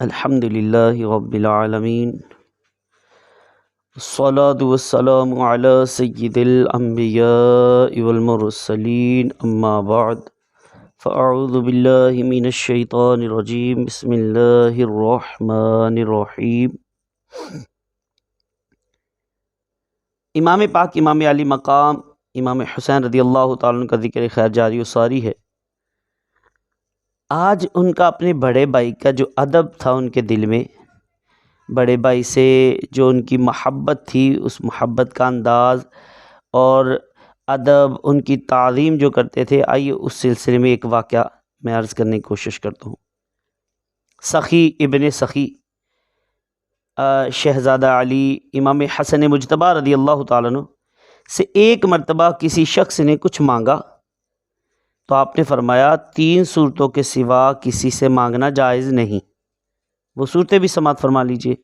अल्हम्दुलिल्लाहि रब्बिल आलमीन सलातु वस्सलामु अला सय्यिदिल अंबियाइ वल मुरसलीन अम्मा बाद फ़अऊज़ु बिल्लाहि मिनश शैतानिर रजीम बिस्मिल्लाहिर रहमानिर रहीम इमाम पाक इमाम अली मकाम इमाम हुसैन रदी अल्लाह ताला का ज़िक्र खैर जारी व सारी है आज उनका अपने बड़े भाई का जो अदब था उनके दिल में, बड़े भाई से जो उनकी महब्बत थी, उस महब्बत का अंदाज़ और अदब, उनकी ताज़ीम जो करते थे, आइए उस सिलसिले में एक वाक़ मैं अर्ज़ करने की कोशिश करता हूँ। सखी इबन सखी शहज़ादा अली, इमाम हसन मुजतबा रदी अल्लाह तु से एक मरतबा किसी शख्स ने कुछ मांगा। तो आपने फरमाया, तीन सूरतों के सिवा किसी से मांगना जायज़ नहीं। वो सूरतें भी समात फरमा लीजिए।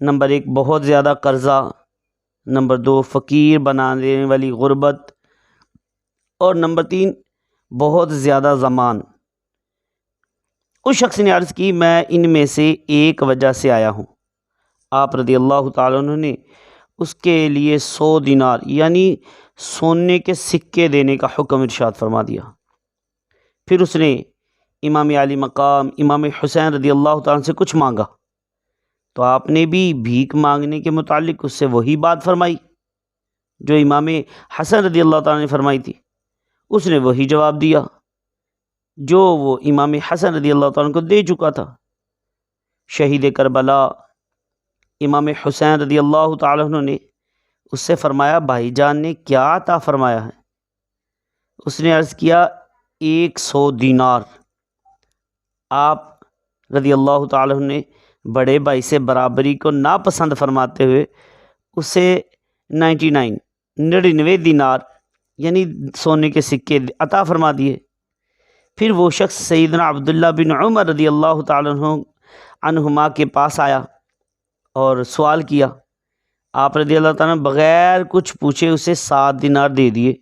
नंबर एक, बहुत ज़्यादा कर्ज़ा। नंबर दो, फ़कीर बना देने वाली गुर्बत। और नंबर तीन, बहुत ज़्यादा ज़मान। उस शख्स ने अर्ज़ की, मैं इनमें से एक वजह से आया हूँ। आप रदी अल्लाह तुमने उसके लिए सौ दिनार, यानी सोने के सिक्के देने का हुक्म इरशाद फरमा दिया। फिर उसने इमाम आली मकाम, इमाम हुसैन रदी अल्लाह से कुछ मांगा। तो आपने भी भीख मांगने के मुतालिक उससे वही बात फरमाई, जो इमाम हसन रदी अल्लाह ने फरमाई थी। उसने वही जवाब दिया, जो वो इमाम हसन रदी अल्लाह को दे चुका था। शहीद करबला, इमाम हुसैन रदी अल्लाह ने उससे फ़रमाया, भाईजान ने क्या अता फ़रमाया है? उसने अर्ज़ किया एक सौ दीनार। आप रदी अल्लाह ने बड़े भाई से बराबरी को नापसंद फरमाते हुए उसे नाइन्टी नाइन, निन्यानवे दीनार, यानी सोने के सिक्के अता फरमा दिए। फिर वो शख्स सईदना अब्दुल्ला बिन उमर रदी अल्लाह तहुमा के पास आया और सवाल किया। आप रदी अल्लाह ताला बग़ैर कुछ पूछे उसे सात दिनार दे दिए।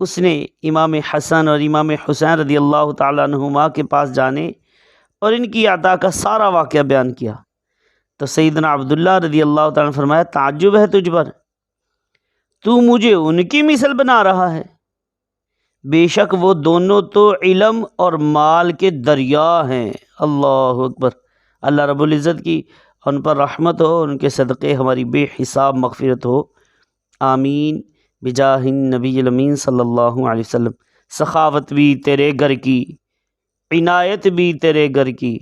उसने इमाम हसन और इमाम हुसैन रदी अल्लाह तुमा के पास जाने और इनकी अदा का सारा वाक़ बयान किया। तो सईदना अब्दुल्ला रदी अल्लाह ताला फरमाया ताजुब है तुझ पर। तू मुझे उनकी मिसल बना रहा है। बेशक वो दोनों तो इलम और माल के दरिया हैं। अल्लाह अकबर। अल्लाह रबुल्ज़त की उन पर रहमत हो उनके सदक़े हमारी बेहिसाब मगफ़रत हो। आमीन। बिजाहिन नबीमीन सल्लल्लाहु अलैहि वसल्लम, सखावत भी तेरे घर की, इनायत भी तेरे घर की,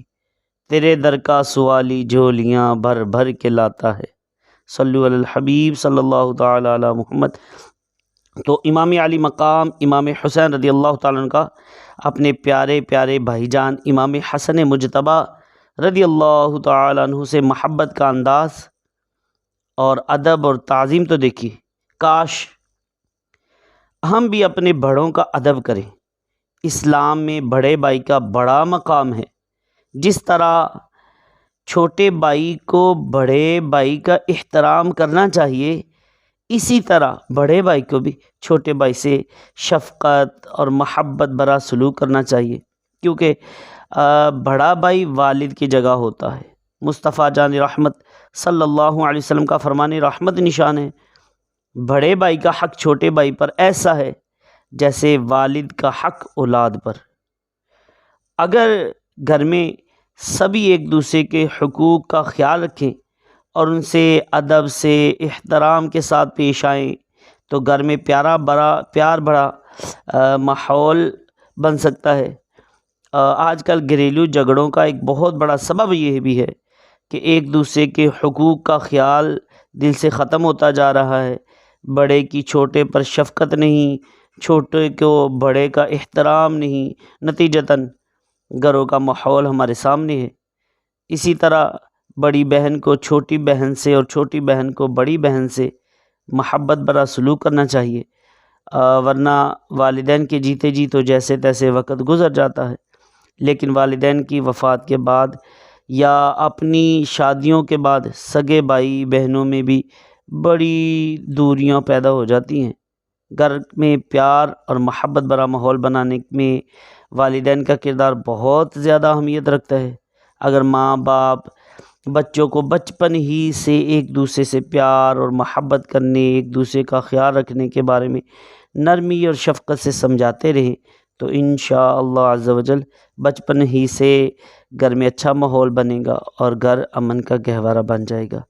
तेरे दर का सवाली झोलियाँ भर भर के लाता है। सल्लु अल हबीब सल्लल्लाहु ताला मोहम्मद। तो इमाम अली मकाम, इमाम हुसैन रदी अल्लाह ताला का अपने प्यारे प्यारे भाईजान इमाम हसन मुजतबा रदी अल्लाह तु से महब्बत का अंदाज़ और अदब और ताज़ीम तो देखी। काश हम भी अपने बड़ों का अदब करें। इस्लाम में बड़े भाई का बड़ा मकाम है। जिस तरह छोटे भाई को बड़े भाई का एहतराम करना चाहिए, इसी तरह बड़े भाई को भी छोटे भाई से शफ़क़त और महब्बत भरा सलूक करना चाहिए। क्योंकि बड़ा भाई वालिद की जगह होता है। मुस्तफ़ा जान रहमत सल्लल्लाहु अलैहि वसल्लम का फरमान, रहमत निशान है। बड़े भाई का हक़ छोटे भाई पर ऐसा है जैसे वालिद का हक़ औलाद पर। अगर घर में सभी एक दूसरे के हकूक़ का ख्याल रखें और उनसे अदब से एहतराम के साथ पेश आएँ तो घर में प्यारा बड़ा, प्यार भरा माहौल बन सकता है। आजकल घरेलू झगड़ों का एक बहुत बड़ा सबब यह भी है कि एक दूसरे के हकूक़ का ख्याल दिल से ख़त्म होता जा रहा है। बड़े की छोटे पर शफ़क़त नहीं, छोटे को बड़े का एहतराम नहीं, नतीजतन घरों का माहौल हमारे सामने है। इसी तरह बड़ी बहन को छोटी बहन से और छोटी बहन को बड़ी बहन से महब्बत भरा सलूक करना चाहिए वरना वालदेन के जीते जी तो जैसे तैसे वक्त गुज़र जाता है। लेकिन वालदेन की वफ़ात के बाद या अपनी शादियों के बाद सगे भाई बहनों में भी बड़ी दूरियाँ पैदा हो जाती हैं। घर में प्यार और महब्बत भरा माहौल बनाने में वालदेन का किरदार बहुत ज़्यादा अहमियत रखता है। अगर माँ बाप बच्चों को बचपन ही से एक दूसरे से प्यार और मोहब्बत करने, एक दूसरे का ख्याल रखने के बारे में नरमी और शफ़क़त से समझाते रहें तो इन शज़ल बचपन ही से घर में अच्छा माहौल बनेगा और घर अमन का गहवारा बन जाएगा।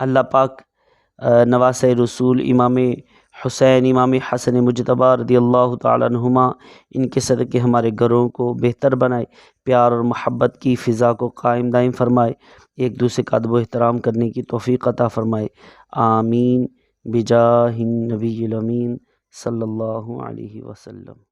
अल्लाह पाक नवास रसूल, इमाम हुसैन, इमाम हसन मुजतबा रदी अल्लाह तुमा इनके सदक़े हमारे घरों को बेहतर बनाए, प्यार और मोहब्बत की फ़िज़ा को कायम दायम फरमाए, एक दूसरे का अदब एहतराम करने की तोफ़ी अता फ़रमाए। आमीन। बिजा नबी अमीन वसल्लम।